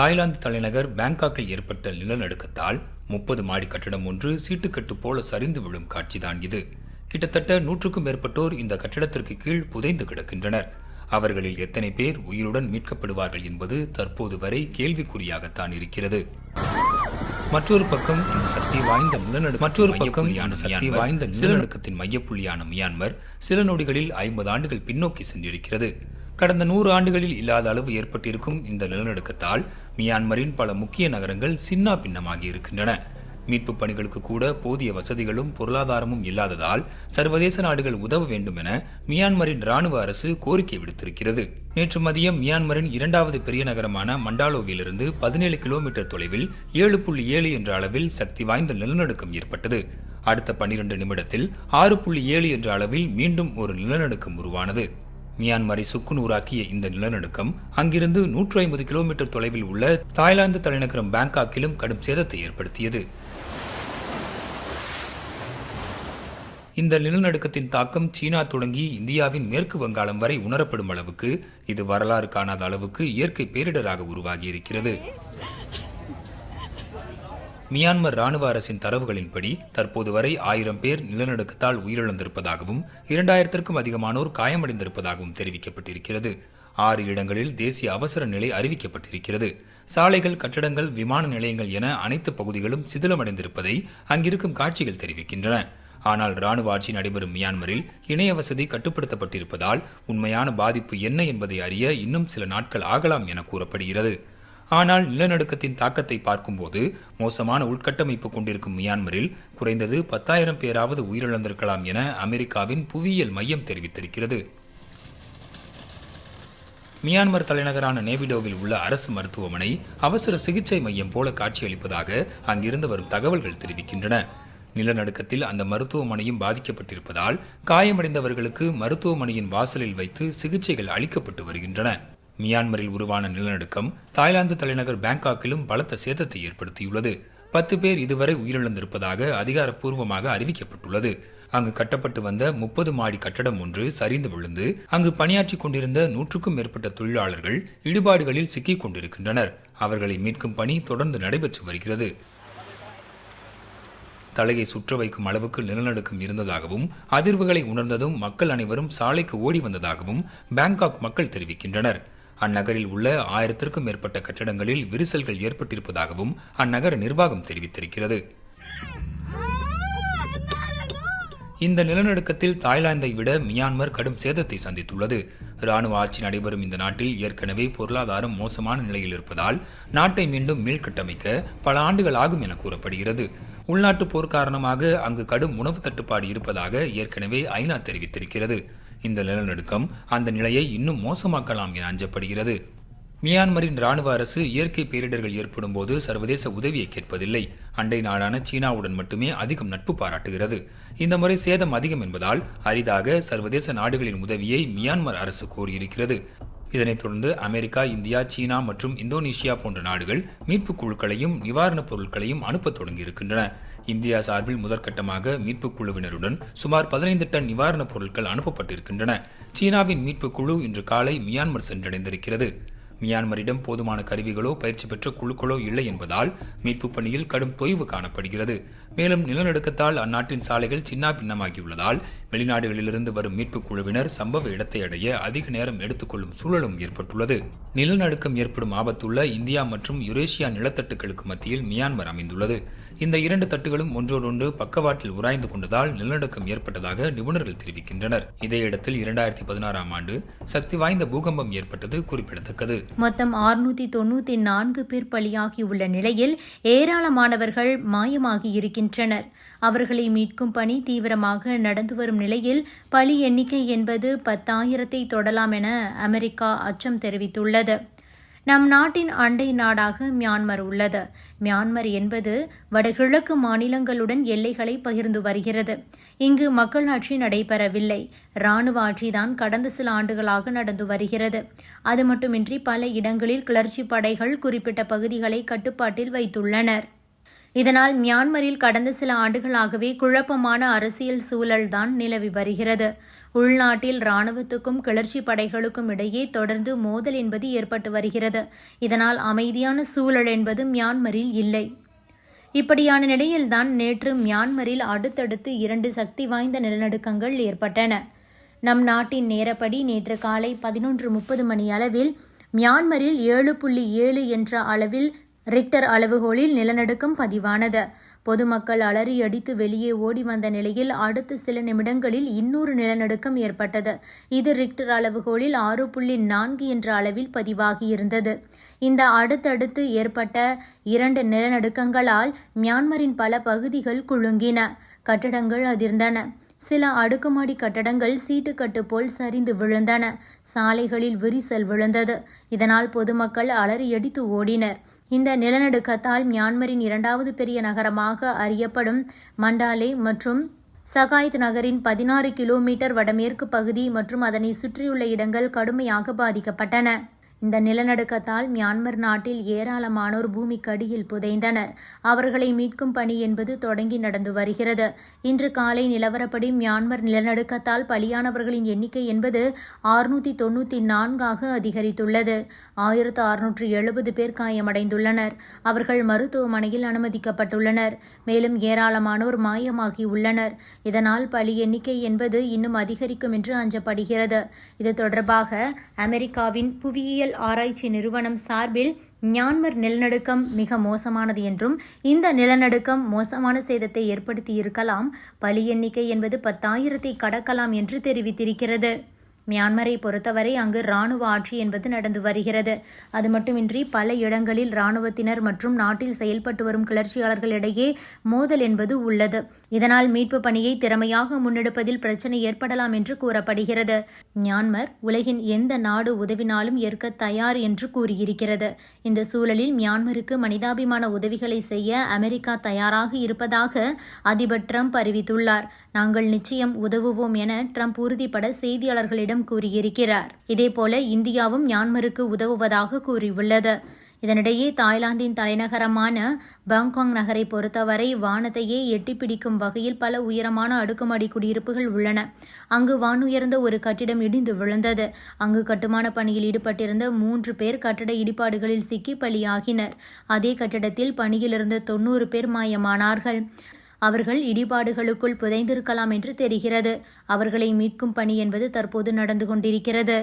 Thailand தலைநகர் பேங்காக்கில் ஏற்பட்ட நிலநடுக்கத்தால் முப்பது மாடி கட்டடம் ஒன்று சீட்டுக்கட்டு போல சரிந்து விழும் காட்சிதான் இது. கிட்டத்தட்ட நூற்றுக்கும் மேற்பட்டோர் இந்த கட்டடத்திற்கு கீழ் புதைந்து கிடக்கின்றனர். அவர்களில் எத்தனை பேர் உயிருடன் மீட்கப்படுவார்கள் என்பது தற்போது வரை கேள்விக்குறியாகத்தான் இருக்கிறது. மற்றொரு பக்கம் இந்த சக்தி வாய்ந்த நிலநடுக்க மற்றொரு பக்கம் சக்தி வாய்ந்த நிலநடுக்கத்தின் மையப்புள்ளியான மியான்மர் சில நொடிகளில் ஐம்பது ஆண்டுகள் பின்னோக்கி சென்றிருக்கிறது. கடந்த நூறு ஆண்டுகளில் இல்லாத அளவு ஏற்பட்டிருக்கும் இந்த நிலநடுக்கத்தால் மியான்மரின் பல முக்கிய நகரங்கள் சின்னா பின்னமாகி இருக்கின்றன. மீட்புப் பணிகளுக்கு கூட போதிய வசதிகளும் பொருளாதாரமும் இல்லாததால் சர்வதேச நாடுகள் உதவ வேண்டும் என மியான்மரின் ராணுவ அரசு கோரிக்கை விடுத்திருக்கிறது. நேற்று மதியம் மியான்மரின் இரண்டாவது பெரிய நகரமான மண்டாலோவிலிருந்து பதினேழு கிலோமீட்டர் தொலைவில் ஏழு புள்ளி ஏழு என்ற அளவில் சக்தி வாய்ந்த நிலநடுக்கம் ஏற்பட்டது. அடுத்த பன்னிரண்டு நிமிடத்தில் ஆறு புள்ளி ஏழு என்ற அளவில் மீண்டும் ஒரு நிலநடுக்கம் உருவானது. மியான்மரை சுக்குநூறாக்கிய இந்த நிலநடுக்கம் அங்கிருந்து நூற்று ஐம்பது கிலோமீட்டர் தொலைவில் உள்ள தாய்லாந்து தலைநகரம் பேங்காக்கிலும் கடும் சேதத்தை ஏற்படுத்தியது. இந்த நிலநடுக்கத்தின் தாக்கம் சீனா தொடங்கி இந்தியாவின் மேற்கு வங்காளம் வரை உணரப்படும் அளவுக்கு இது வரலாறு காணாத அளவுக்கு இயற்கை பேரிடராக உருவாகி இருக்கிறது மியான்மர் ராணுவ அரசின் தரவுகளின்படி தற்போது வரை ஆயிரம் பேர் நிலநடுக்கத்தால் உயிரிழந்திருப்பதாகவும் இரண்டாயிரத்திற்கும் அதிகமானோர் காயமடைந்திருப்பதாகவும் தெரிவிக்கப்பட்டிருக்கிறது. ஆறு இடங்களில் தேசிய அவசர நிலை அறிவிக்கப்பட்டிருக்கிறது. சாலைகள் கட்டடங்கள் விமான நிலையங்கள் என அனைத்து பகுதிகளும் சிதிலமடைந்திருப்பதை அங்கிருக்கும் காட்சிகள் தெரிவிக்கின்றன. ஆனால் ராணுவ ஆட்சி நடைபெறும் மியான்மரில் இணைய வசதி கட்டுப்படுத்தப்பட்டிருப்பதால் உண்மையான பாதிப்பு என்ன என்பதை அறிய இன்னும் சில நாட்கள் ஆகலாம் என கூறப்படுகிறது. ஆனால் நிலநடுக்கத்தின் தாக்கத்தை பார்க்கும்போது மோசமான உள்கட்டமைப்பு கொண்டிருக்கும் மியான்மரில் குறைந்தது பத்தாயிரம் பேராவது உயிரிழந்திருக்கலாம் என அமெரிக்காவின் புவியியல் மையம் தெரிவித்திருக்கிறது. மியான்மர் தலைநகரான நேவிடோவில் உள்ள அரசு மருத்துவமனை அவசர சிகிச்சை மையம் போல காட்சியளிப்பதாக அங்கிருந்து வரும் தகவல்கள் தெரிவிக்கின்றன. நிலநடுக்கத்தில் அந்த மருத்துவமனையும் பாதிக்கப்பட்டிருப்பதால் காயமடைந்தவர்களுக்கு மருத்துவமனையின் வாசலில் வைத்து சிகிச்சைகள் அளிக்கப்பட்டு வருகின்றன. மியான்மரில் உருவான நிலநடுக்கம் தாய்லாந்து தலைநகர் பேங்காக்கிலும் பலத்த சேதத்தை ஏற்படுத்தியுள்ளது. பத்து பேர் இதுவரை உயிரிழந்திருப்பதாக அதிகாரப்பூர்வமாக அறிவிக்கப்பட்டுள்ளது. அங்கு கட்டப்பட்டு வந்த முப்பது மாடி கட்டடம் ஒன்று சரிந்து விழுந்து அங்கு பணியாற்றிக் கொண்டிருந்த நூற்றுக்கும் மேற்பட்ட தொழிலாளர்கள் இடுபாடுகளில் சிக்கிக் கொண்டிருக்கின்றனர். அவர்களை மீட்கும் பணி தொடர்ந்து நடைபெற்று வருகிறது. தலையை சுற்ற வைக்கும் அளவுக்கு நிலநடுக்கம் இருந்ததாகவும் அதிர்வுகளை உணர்ந்ததும் மக்கள் அனைவரும் சாலைக்கு ஓடி வந்ததாகவும் பேங்காக் மக்கள் தெரிவிக்கின்றனர். அந்நகரில் உள்ள ஆயிரத்திற்கும் மேற்பட்ட கட்டடங்களில் விரிசல்கள் ஏற்பட்டிருப்பதாகவும் அந்நகர நிர்வாகம் தெரிவித்திருக்கிறது. இந்த நிலநடுக்கத்தில் தாய்லாந்தை விட மியான்மர் கடும் சேதத்தை சந்தித்துள்ளது. ராணுவ ஆட்சி நடைபெறும் இந்த நாட்டில் ஏற்கனவே பொருளாதாரம் மோசமான நிலையில் இருப்பதால் நாட்டை மீண்டும் மீள்கட்டமைக்க பல ஆண்டுகள் ஆகும் என கூறப்படுகிறது. உள்நாட்டு போர் காரணமாக அங்கு கடும் உணவு தட்டுப்பாடு இருப்பதாக ஏற்கனவே ஐநா தெரிவித்திருக்கிறது. இந்த நிலநடுக்கம் அந்த நிலையை இன்னும் மோசமாக்கலாம் என அஞ்சப்படுகிறது. மியான்மரின் ராணுவ அரசு இயற்கை பேரிடர்கள் ஏற்படும் போது சர்வதேச உதவியை கேட்பதில்லை. அண்டை நாடான சீனாவுடன் மட்டுமே அதிகம் நட்பு பாராட்டுகிறது. இந்த முறை சேதம் அதிகம் என்பதால் அரிதாக சர்வதேச நாடுகளின் உதவியை மியான்மர் அரசு கோரியிருக்கிறது. இதனைத் தொடர்ந்து அமெரிக்கா இந்தியா சீனா மற்றும் இந்தோனேஷியா போன்ற நாடுகள் மீட்புக் குழுக்களையும் நிவாரணப் பொருட்களையும் அனுப்பத் தொடங்கியிருக்கின்றன. இந்தியா சார்பில் முதற்கட்டமாக மீட்புக் குழுவினருடன் சுமார் பதினைந்து டன் நிவாரணப் பொருட்கள் அனுப்பப்பட்டிருக்கின்றன. சீனாவின் மீட்புக் குழு இன்று காலை மியான்மர் சென்றடைந்திருக்கிறது. மியான்மரிடம் போதுமான கருவிகளோ பயிற்சி பெற்ற குழுக்களோ இல்லை என்பதால் மீட்புப் பணியில் கடும் தொய்வு காணப்படுகிறது. மேலும் நிலநடுக்கத்தால் அந்நாட்டின் சாலைகள் சின்னா பின்னமாகியுள்ளதால் வெளிநாடுகளிலிருந்து வரும் மீட்புக் குழுவினர் சம்பவ இடத்தை அடைய அதிக நேரம் எடுத்துக்கொள்ளும் சூழலும் ஏற்பட்டுள்ளது. நிலநடுக்கம் ஏற்படும் ஆபத்துள்ள இந்தியா மற்றும் யுரேஷியா நிலத்தட்டுகளுக்கு மத்தியில் மியான்மர் அமைந்துள்ளது. இந்த இரண்டு தட்டுகளும் ஒன்றோடொன்று பக்கவாட்டில் உராய்ந்து கொண்டதால் நிலநடுக்கம் ஏற்பட்டதாக நிபுணர்கள் தெரிவிக்கின்றனர். இதே இடத்தில் இரண்டாயிரத்தி பதினாறாம் ஆண்டு சக்தி வாய்ந்த பூகம்பம் ஏற்பட்டது குறிப்பிடத்தக்கது. மொத்தம் ஆறுநூத்தி தொண்ணூத்தி நான்கு பேர் பலியாகியுள்ள நிலையில் ஏராளமானவர்கள் மாயமாகி இருக்கின்றனர். அவர்களை மீட்கும் பணி தீவிரமாக நடந்து வரும் நிலையில் பலி எண்ணிக்கை என்பது பத்தாயிரத்தை தொடலாம் என அமெரிக்கா அச்சம் தெரிவித்துள்ளது. நம் நாட்டின் அண்டை நாடாக மியான்மர் உள்ளது. மியான்மர் என்பது வடகிழக்கு மாநிலங்களுடன் எல்லைகளை பகிர்ந்து வருகிறது. இங்கு மக்களாட்சி நடைபெறவில்லை. இராணுவ ஆட்சிதான் கடந்த சில ஆண்டுகளாக நடந்து வருகிறது. அது மட்டுமின்றி பல இடங்களில் கிளர்ச்சி படைகள் குறிப்பிட்ட பகுதிகளை கட்டுப்பாட்டில் வைத்துள்ளனர். இதனால் மியான்மரில் கடந்த சில ஆண்டுகளாகவே குழப்பமான அரசியல் சூழல்தான் நிலவி வருகிறது. உள்நாட்டில் இராணுவத்துக்கும் கிளர்ச்சி படைகளுக்கும் இடையே தொடர்ந்து மோதல் என்பது ஏற்பட்டு வருகிறது. இதனால் அமைதியான சூழல் என்பது மியான்மரில் இல்லை. இப்படியான நிலையில்தான் நேற்று மியான்மரில் அடுத்தடுத்து இரண்டு சக்தி வாய்ந்த நிலநடுக்கங்கள் ஏற்பட்டன. நம் நாட்டின் நேரப்படி நேற்று காலை பதினொன்று முப்பது மணி அளவில் மியான்மரில் ஏழு புள்ளி ஏழு என்ற அளவில் ரிக்டர் அளவுகோலில் நிலநடுக்கம் பதிவானது. பொதுமக்கள் அலறி அடித்து வெளியே ஓடி வந்த நிலையில் அடுத்த சில நிமிடங்களில் இன்னொரு நிலநடுக்கம் ஏற்பட்டது. இது ரிக்டர் அளவுகோலில் ஆறு புள்ளி நான்கு என்ற அளவில் பதிவாகியிருந்தது. இந்த அடுத்தடுத்து ஏற்பட்ட இரண்டு நிலநடுக்கங்களால் மியான்மரின் பல பகுதிகள் குலுங்கின. கட்டடங்கள் அதிர்ந்தன. சில அடுக்குமாடி கட்டடங்கள் சீட்டுக்கட்டு போல் சரிந்து விழுந்தன. சாலைகளில் விரிசல் விழுந்தது. இதனால் பொதுமக்கள் அலறியடித்து ஓடினர். இந்த நிலநடுக்கத்தால் மியான்மரின் இரண்டாவது பெரிய நகரமாக அறியப்படும் மண்டாலே மற்றும் சகாய்த் நகரின் பதினாறு கிலோமீட்டர் வடமேற்கு பகுதி மற்றும் அதனை சுற்றியுள்ள இடங்கள் கடுமையாக பாதிக்கப்பட்டன. இந்த நிலநடுக்கத்தால் மியான்மர் நாட்டில் ஏராளமானோர் பூமிக்கடியில் புதைந்தனர். அவர்களை மீட்கும் பணி என்பது தொடங்கி நடந்து வருகிறது. இன்று காலை நிலவரப்படி மியான்மர் நிலநடுக்கத்தால் பலியானவர்களின் எண்ணிக்கை என்பது ஆறுநூற்றி தொண்ணூற்றி நான்காக அதிகரித்துள்ளது. ஆயிரத்து அறுநூற்று எழுபது பேர் காயமடைந்துள்ளனர். அவர்கள் மருத்துவமனையில் அனுமதிக்கப்பட்டுள்ளனர். மேலும் ஏராளமானோர் மாயமாகி உள்ளனர் இதனால் பலி எண்ணிக்கை என்பது இன்னும் அதிகரிக்கும் என்று அஞ்சப்படுகிறது. இது தொடர்பாக அமெரிக்காவின் புவியியல் ஆராய்ச்சி நிறுவனம் சார்பில் மியான்மர் நிலநடுக்கம் மிக மோசமானது என்றும் இந்த நிலநடுக்கம் மோசமான சேதத்தை ஏற்படுத்தி இருக்கலாம் பலி எண்ணிக்கை என்பது பத்தாயிரத்தை கடக்கலாம் என்று தெரிவித்திருக்கிறது. மியான்மரை பொறுத்தவரை அங்கு இராணுவ ஆட்சி என்பது நடந்து வருகிறது. அது மட்டுமின்றி பல இடங்களில் இராணுவத்தினர் மற்றும் நாட்டில் செயல்பட்டு வரும் கிளர்ச்சியாளர்களிடையே மோதல் என்பது உள்ளது. இதனால் மீட்பு பணியை திறமையாக முன்னெடுப்பதில் பிரச்சனை ஏற்படலாம் என்று கூறப்படுகிறது. மியான்மர் உலகின் எந்த நாடு உதவினாலும் ஏற்க தயார் என்று கூறியிருக்கிறது. இந்த சூழலில் மியான்மருக்கு மனிதாபிமான உதவிகளை செய்ய அமெரிக்கா தயாராக இருப்பதாக அதிபர் ட்ரம்ப் அறிவித்துள்ளார். நாங்கள் நிச்சயம் உதவுவோம் என ட்ரம்ப் உறுதிப்பட செய்தியாளர்களிடம் கூறியிருக்கிறார். இதேபோல இந்தியாவும் மியான்மருக்கு உதவுவதாக கூறியுள்ளது. இதனிடையே தாய்லாந்தின் தலைநகரமான பாங்காங் நகரை பொறுத்தவரை வானத்தையே எட்டி பிடிக்கும் வகையில் பல உயரமான அடுக்குமாடி குடியிருப்புகள் உள்ளன. அங்கு வானுயர்ந்த ஒரு கட்டிடம் இடிந்து விழுந்தது. அங்கு கட்டுமான பணியில் ஈடுபட்டிருந்த மூன்று பேர் கட்டட இடிபாடுகளில் சிக்கி பலியாகினர். அதே கட்டிடத்தில் பணியிலிருந்த தொன்னூறு பேர் மாயமானார்கள். அவர்கள் இடிபாடுகளுக்குள் புதைந்திருக்கலாம் என்று தெரிகிறது. அவர்களை மீட்கும் பணி என்பது தற்போது நடந்து கொண்டிருக்கிறது.